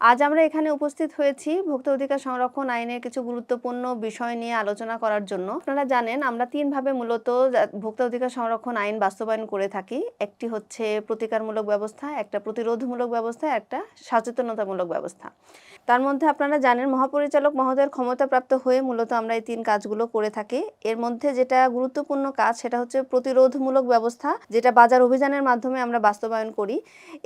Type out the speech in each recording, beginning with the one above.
আজ আমরা এখানে উপস্থিত হয়েছি ভোক্তা অধিকার সংরক্ষণ আইনের কিছু গুরুত্বপূর্ণ বিষয় নিয়ে আলোচনা করার জন্য। আপনারা জানেন, আমরা তিনভাবে মূলত ভোক্তা অধিকার সংরক্ষণ আইন বাস্তবায়ন করে থাকি। একটি হচ্ছে প্রতিকারমূলক ব্যবস্থা, একটা প্রতিরোধমূলক ব্যবস্থা, একটা সচেতনতামূলক ব্যবস্থা। তার মধ্যে আপনারা জানেন, মহাপরিচালক মহোদয়ের ক্ষমতাপ্রাপ্ত হয়ে মূলত আমরা এই তিন কাজগুলো করে থাকি। এর মধ্যে যেটা গুরুত্বপূর্ণ কাজ, সেটা হচ্ছে প্রতিরোধমূলক ব্যবস্থা, যেটা বাজার অভিযানের মাধ্যমে আমরা বাস্তবায়ন করি।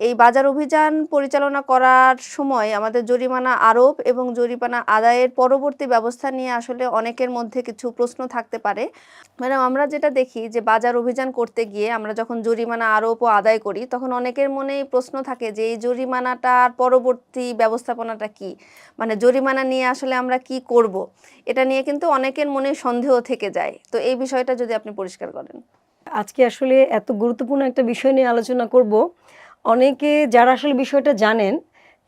এই বাজার অভিযান পরিচালনা করার সময় আমাদের জরিমানা আরোপ এবং জরিমানা আদায়ের পরবর্তী ব্যবস্থা নিয়ে আসলে অনেকের মধ্যে কিছু প্রশ্ন থাকতে পারে। মানে আমরা যেটা দেখি যে বাজার অভিযান করতে গিয়ে আমরা যখন জরিমানা আরোপ ও আদায় করি, তখন অনেকের মনেই প্রশ্ন থাকে যে এই জরিমানাটার পরবর্তী ব্যবস্থাপনাটা কি? মানে জরিমানা নিয়ে আসলে আমরা কি করব? এটা নিয়ে কিন্তু অনেকের মনে সন্দেহ থেকে যায়। তো এই বিষয়টা যদি আপনি পরিষ্কার করেন। আজকে আসলে এত গুরুত্বপূর্ণ একটা বিষয় নিয়ে আলোচনা করব। অনেকে যারা আসলে বিষয়টা জানেন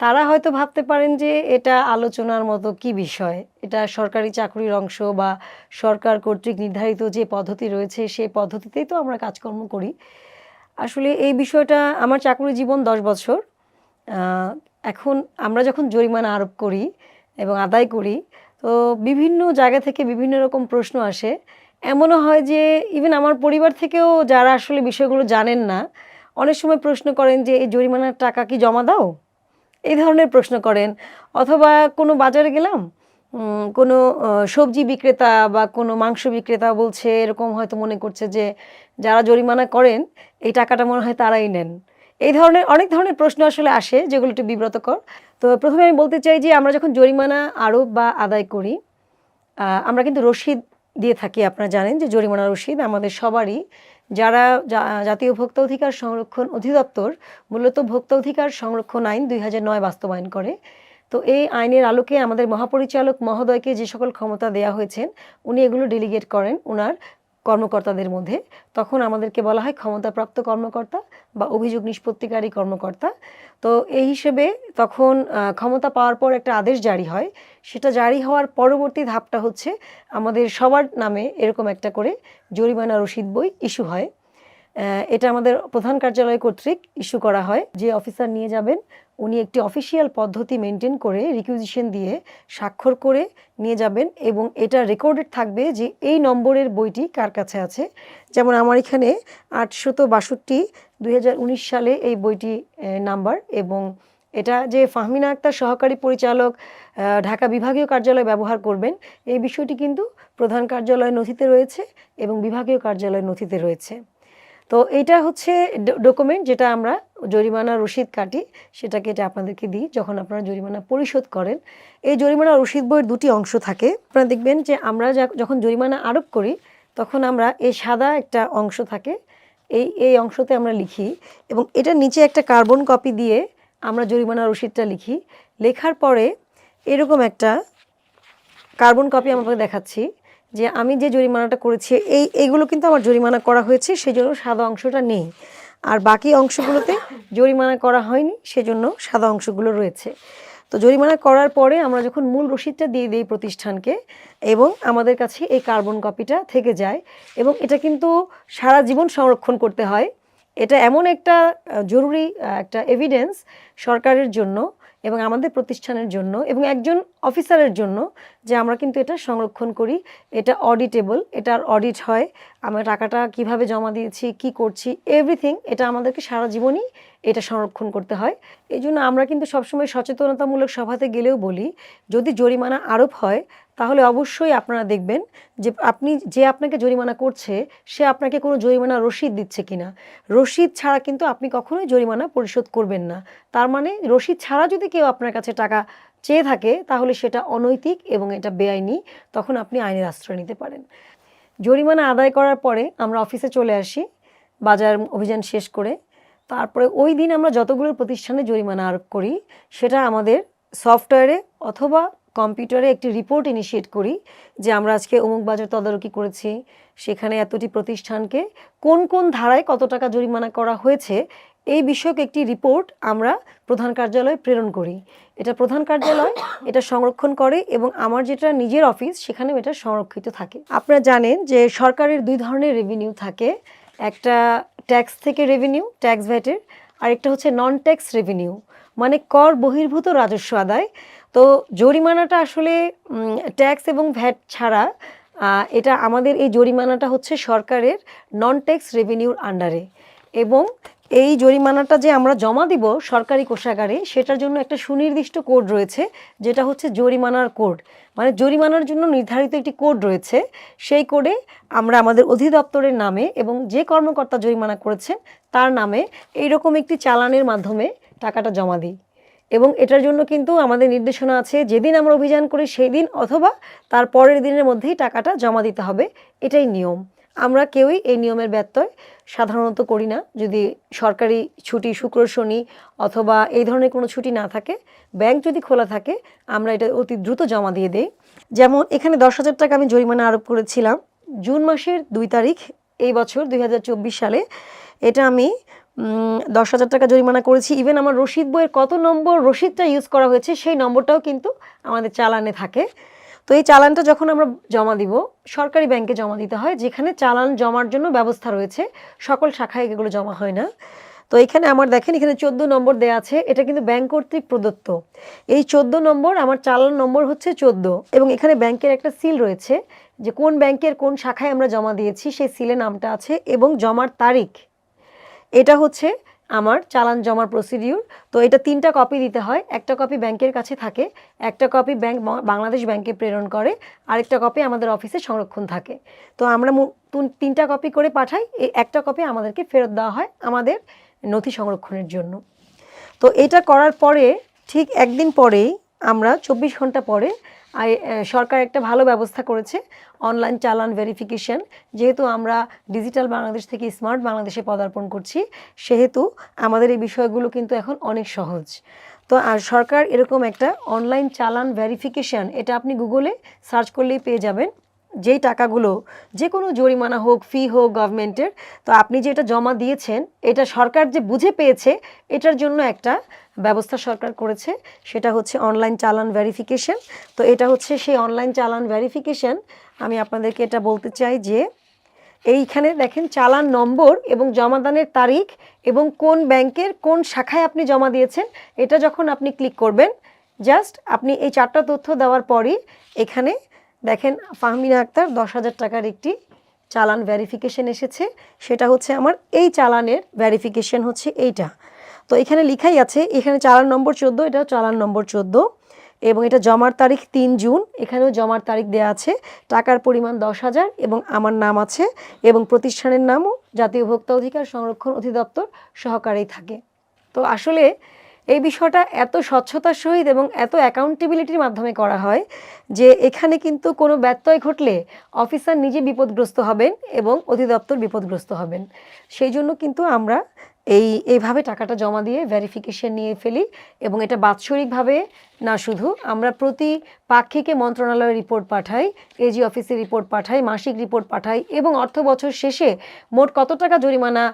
তারা হয়তো ভাবতে পারেন যে এটা আলোচনার মতো কি বিষয়? এটা সরকারি চাকরির অংশ বা সরকার কর্তৃক নির্ধারিত যে পদ্ধতি রয়েছে সেই পদ্ধতিতেই তো আমরা কাজকর্ম করি। আসলে এই বিষয়টা আমার চাকরি জীবন দশ বছর। এখন আমরা যখন জরিমানা আরোপ করি এবং আদায় করি, তো বিভিন্ন জায়গা থেকে বিভিন্ন রকম প্রশ্ন আসে। এমনও হয় যে ইভেন আমার পরিবার থেকেও যারা আসলে বিষয়গুলো জানেন না, অনেক সময় প্রশ্ন করেন যে, এই জরিমানার টাকা কি জমা দাও? এই ধরনের প্রশ্ন করেন। অথবা কোনো বাজারে গেলাম কোনো সবজি বিক্রেতা বা কোনো মাংস বিক্রেতা বলছে, এরকম হয়তো মনে করছে যে যারা জরিমানা করেন, এই টাকাটা মনে হয় তারাই নেন। এই ধরনের, অনেক ধরনের প্রশ্ন আসলে আসে, যেগুলো একটু বিব্রতকর। তো প্রথমে আমি বলতে চাই যে আমরা যখন জরিমানা আরোপ বা আদায় করি আমরা কিন্তু রসিদ দিয়ে থাকি, আপনারা জানেন যে জরিমানা রসিদ আমাদের সবারই যারা জাতীয় ভোক্তা অধিকার সংরক্ষণ অধিদপ্তর, মূলত ভোক্তা অধিকার সংরক্ষণ আইন দুই নয় বাস্তবায়ন করে। তো এই আইনের আলোকে আমাদের মহাপরিচালক মহোদয়কে যে সকল ক্ষমতা দেয়া হয়েছেন, উনি এগুলো ডেলিগেট করেন। ওনার কর্মকর্তাদের মধ্যে, তখন আমাদেরকে বলা হয় ক্ষমতাপ্রাপ্ত কর্মকর্তা বা অভিযোগ নিষ্পত্তিকারী কর্মকর্তা। তো এই হিসেবে তখন ক্ষমতা পাওয়ার পর একটা আদেশ জারি হয়। সেটা জারি হওয়ার পরবর্তী ধাপটা হচ্ছে, আমাদের সবার নামে এরকম একটা করে জরিমানা রসিদ বই ইস্যু হয়। এটা আমাদের প্রধান কার্যালয় কর্তৃক ইস্যু করা হয়। যে অফিসার নিয়ে যাবেন, উনি একটি অফিসিয়াল পদ্ধতি মেনটেন করে রিকুইজিশন দিয়ে স্বাক্ষর করে নিয়ে যাবেন এবং এটা রেকর্ডেড থাকবে যে এই নম্বরের বইটি কার কাছে আছে। যেমন আমার এখানে আটশত বাষট্টি দুই সালে এই বইটি নাম্বার এবং এটা যে ফাহমিনা আক্তার সহকারী পরিচালক ঢাকা বিভাগীয় কার্যালয় ব্যবহার করবেন, এই বিষয়টি কিন্তু প্রধান কার্যালয় নথিতে রয়েছে এবং বিভাগীয় কার্যালয় নথিতে রয়েছে। তো এইটা হচ্ছে ডকুমেন্ট যেটা আমরা জরিমানা রসিদ কাটি, সেটাকে এটা আপনাদেরকে দিই যখন আপনারা জরিমানা পরিশোধ করেন। এই জরিমানা রসিদ বইয়ের দুটি অংশ থাকে। আপনারা দেখবেন যে আমরা যখন জরিমানা আরোপ করি, তখন আমরা এই সাদা একটা অংশ থাকে। এই এই অংশতে আমরা লিখি এবং এটার নিচে একটা কার্বন কপি দিয়ে আমরা জরিমানা রসিদটা লিখি। লেখার পরে এরকম একটা কার্বন কপি আমি আপনাকে দেখাচ্ছি। যে আমি যে জরিমানাটা করেছি, এই এইগুলো কিন্তু আমার জরিমানা করা হয়েছে, সেজন্য সাদা অংশটা নেই। আর বাকি অংশগুলোতে জরিমানা করা হয়নি, সেজন্য সাদা অংশগুলো রয়েছে। তো জরিমানা করার পরে আমরা যখন মূল রসিদটা দিয়ে দিই প্রতিষ্ঠানকে, এবং আমাদের কাছে এই কার্বন কপিটা থেকে যায়, এবং এটা কিন্তু সারা জীবন সংরক্ষণ করতে হয়, এটা এমন একটা জরুরি একটা এভিডেন্স সরকারের জন্য এবং আমাদের প্রতিষ্ঠানের জন্য এবং একজন অফিসারের জন্য যে আমরা কিন্তু এটা সংরক্ষণ করি। এটা অডিটেবল এটার অডিট হয়, আমরা টাকাটা কীভাবে জমা দিয়েছি, কি করছি এভরিথিং এটা আমাদেরকে সারা জীবনই এটা সংরক্ষণ করতে হয়। এই জন্য আমরা কিন্তু সবসময় সচেতনতামূলক সভাতে গেলেও বলি, যদি জরিমানা আরোপ হয় তাহলে অবশ্যই আপনারা দেখবেন যে আপনি যে আপনাকে জরিমানা করছে, সে আপনাকে কোনো জরিমানা রসিদ দিচ্ছে কিনা। রসিদ ছাড়া কিন্তু আপনি কখনোই জরিমানা পরিশোধ করবেন না। তার মানে রসিদ ছাড়া যদি কেউ আপনার কাছে টাকা চেয়ে থাকে, তাহলে সেটা অনৈতিক এবং এটা বেআইনি, তখন আপনি আইনের আশ্রয় নিতে পারেন। জরিমানা আদায় করার পরে আমরা অফিসে চলে আসি, বাজার অভিযান শেষ করে। তারপরে ওই দিন আমরা যতগুলো প্রতিষ্ঠানে জরিমানা আরোপ করি, সেটা আমাদের সফটওয়্যারে অথবা কম্পিউটারে একটি রিপোর্ট ইনিশিয়েট করি যে আমরা আজকে অমুক বাজার তদারকি করেছি, সেখানে এতটি প্রতিষ্ঠানকে কোন কোন ধারায় কত টাকা জরিমানা করা হয়েছে, এই বিষয়ক একটি রিপোর্ট আমরা প্রধান কার্যালয়ে প্রেরণ করি। এটা প্রধান কার্যালয়, এটা সংরক্ষণ করে এবং আমার যেটা নিজের অফিস, সেখানেও এটা সংরক্ষিত থাকে। আপনারা জানেন যে সরকারের দুই ধরনের রেভিনিউ থাকে, একটা ট্যাক্স থেকে রেভিনিউ ট্যাক্স ভ্যাটের আরেকটা হচ্ছে নন ট্যাক্স রেভিনিউ মানে কর বহির্ভূত রাজস্ব আদায়। তো জরিমানাটা আসলে ট্যাক্স এবং ভ্যাট ছাড়া এটা আমাদের এই জরিমানাটা হচ্ছে সরকারের নন ট্যাক্স রেভিনিউর আন্ডারে এবং এই জরিমানাটা যে আমরা জমা দিব সরকারি কোষাগারে, সেটার জন্য একটা সুনির্দিষ্ট কোড রয়েছে, যেটা হচ্ছে জরিমানার কোড মানে জরিমানার জন্য নির্ধারিত একটি কোড রয়েছে, সেই কোডে আমরা আমাদের অধিদপ্তরের নামে এবং যে কর্মকর্তা জরিমানা করেছেন, তার নামে এইরকম একটি চালানের মাধ্যমে টাকাটা জমা দিই। এবং এটার জন্য কিন্তু আমাদের নির্দেশনা আছে, যেদিন আমরা অভিযান করি সেই দিন অথবা তার পরের দিনের মধ্যেই টাকাটা জমা দিতে হবে। এটাই নিয়ম। আমরা কেউই এই নিয়মের ব্যত্যয় সাধারণত করি না। যদি সরকারি ছুটি, শুক্র, শনি অথবা এই ধরনের কোনো ছুটি না থাকে, ব্যাংক যদি খোলা থাকে, আমরা এটা অতি দ্রুত জমা দিয়ে দেই। যেমন এখানে দশ হাজার টাকা আমি জরিমানা আরোপ করেছিলাম। জুন মাসের দুই তারিখ এই বছর দুই হাজার চব্বিশ সালে। এটা আমি দশ হাজার টাকা জরিমানা করেছি। ইভেন আমার রসিদ বইয়ের কত নম্বর রসিদটা ইউজ করা হয়েছে, সেই নম্বরটাও কিন্তু আমাদের চালানে থাকে। তো এই চালানটা যখন আমরা জমা দিব, সরকারি ব্যাংকে জমা দিতে হয়, যেখানে চালান জমার জন্য ব্যবস্থা রয়েছে, সকল শাখায় এগুলো জমা হয় না। তো এখানে আমার দেখেন, এখানে চোদ্দ নম্বর দেয়া আছে, এটা কিন্তু ব্যাংক কর্তৃক প্রদত্ত। এই চোদ্দ নম্বর, আমার চালান নম্বর হচ্ছে চোদ্দ। এবং এখানে ব্যাংকের একটা সিল রয়েছে, যে কোন ব্যাংকের কোন শাখায় আমরা জমা দিয়েছি, সেই সিলে নামটা আছে এবং জমার তারিখ। এটা হচ্ছে আমার চালান জমার প্রসিডিউর তো এটা তিনটা কপি দিতে হয়। একটা কপি ব্যাংকের কাছে থাকে, একটা কপি ব্যাংক বাংলাদেশ ব্যাংকে প্রেরণ করে, আরেকটা কপি আমাদের অফিসে সংরক্ষণ থাকে। তো আমরা তিনটা কপি করে পাঠাই, এই একটা কপি আমাদেরকে ফেরত দেওয়া হয় আমাদের নথি সংরক্ষণের জন্য। তো এটা করার পরে, ঠিক একদিন পরেই আমরা চব্বিশ ঘণ্টা পরে সরকার একটা ভালো ব্যবস্থা করেছে অনলাইন চালান ভেরিফিকেশন যেহেতু আমরা ডিজিটাল বাংলাদেশ থেকে স্মার্ট বাংলাদেশে পদার্পণ করছি, সেহেতু আমাদের এই বিষয়গুলো কিন্তু এখন অনেক সহজ। তো আর সরকার এরকম একটা অনলাইন চালান ভেরিফিকেশন এটা আপনি গুগলে সার্চ করলেই পেয়ে যাবেন। যেই টাকাগুলো যে কোনো জরিমানা হোক ফি হোক গভর্নমেন্টের তো আপনি যে এটা জমা দিয়েছেন, এটা সরকার যে বুঝে পেয়েছে, এটার জন্য একটা ব্যবস্থা সরকার করেছে। সেটা হচ্ছে অনলাইন চালান ভেরিফিকেশন তো এটা হচ্ছে সেই অনলাইন চালান ভেরিফিকেশন আমি আপনাদেরকে এটা বলতে চাই যে, এইখানে দেখেন চালান নম্বর এবং জমাদানের তারিখ এবং কোন ব্যাংকের কোন শাখায় আপনি জমা দিয়েছেন, এটা যখন আপনি ক্লিক করবেন জাস্ট আপনি এই চারটা তথ্য দেওয়ার পরই এখানে দেখেন, ফাহমিনা আক্তার দশ হাজার টাকার একটি চালান ভেরিফিকেশন এসেছে। সেটা হচ্ছে আমার, এই চালানের ভেরিফিকেশন হচ্ছে এইটা। তো এখানে লিখাই আছে, এখানে চালান নম্বর চোদ্দ এটা চালান নম্বর চোদ্দ। এবং এটা জমার তারিখ তিন জুন, এখানেও জমার তারিখ দেওয়া আছে। টাকার পরিমাণ দশ হাজার এবং আমার নাম আছে এবং প্রতিষ্ঠানের নামও জাতীয় ভোক্তা অধিকার সংরক্ষণ অধিদপ্তর সহকারেই থাকে। তো আসলে এই বিষয়টা এত স্বচ্ছতার সহিত এবং এত অ্যাকাউন্টেবিলিটির মাধ্যমে করা হয় যে এখানে কিন্তু কোনো ব্যত্যয় ঘটলে অফিসার নিজে বিপদগ্রস্ত হবেন এবং অধিদপ্তর বিপদগ্রস্ত হবেন। সেই জন্য কিন্তু আমরা এই, এইভাবে টাকাটা জমা দিয়ে ভেরিফিকেশন নিয়ে ফেলি এবং এটা বাৎসরিকভাবে না শুধু, আমরা প্রতি পাক্ষিকে মন্ত্রণালয়ে রিপোর্ট পাঠাই এজি অফিসে রিপোর্ট পাঠাই, মাসিক রিপোর্ট পাঠাই এবং অর্থ বছর শেষে মোট কত টাকা জরিমানা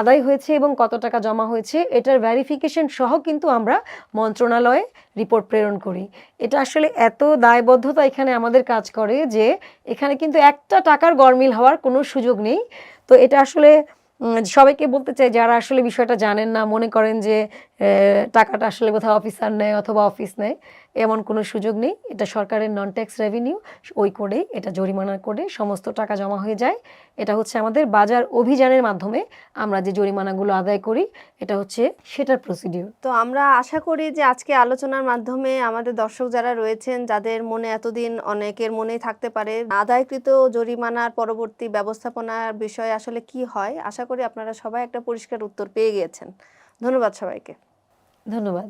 আদায় হয়েছে এবং কত টাকা জমা হয়েছে, এটার ভেরিফিকেশন সহ কিন্তু আমরা মন্ত্রণালয়ে রিপোর্ট প্রেরণ করি। এটা আসলে এত দায়বদ্ধতা এখানে আমাদের কাজ করে যে এখানে কিন্তু একটা টাকার গরমিল হওয়ার কোনো সুযোগ নেই। তো এটা আসলে সবাইকে বলতে চাই যারা আসলে বিষয়টা জানেন না মনে করেন যে টাকাটা আসলে কোথাও অফিসার নেয় অথবা অফিস নেয়, এমন কোনো সুযোগ নেই। এটা সরকারের নন ট্যাক্স রেভিনিউ ওই কোডেই এটা জরিমানার কোডে সমস্ত টাকা জমা হয়ে যায়। এটা হচ্ছে আমাদের বাজার অভিযানের মাধ্যমে আমরা যে জরিমানাগুলো আদায় করি, এটা হচ্ছে সেটার প্রসিডিউর তো আমরা আশা করি যে আজকে আলোচনার মাধ্যমে আমাদের দর্শক যারা রয়েছেন, যাদের মনে এতদিন অনেকের মনেই থাকতে পারে, আদায়কৃত জরিমানার পরবর্তী ব্যবস্থাপনার বিষয়ে আসলে কি হয়, আশা করি আপনারা সবাই একটা পরিষ্কার উত্তর পেয়ে গিয়েছেন। ধন্যবাদ সবাইকে। ধন্যবাদ।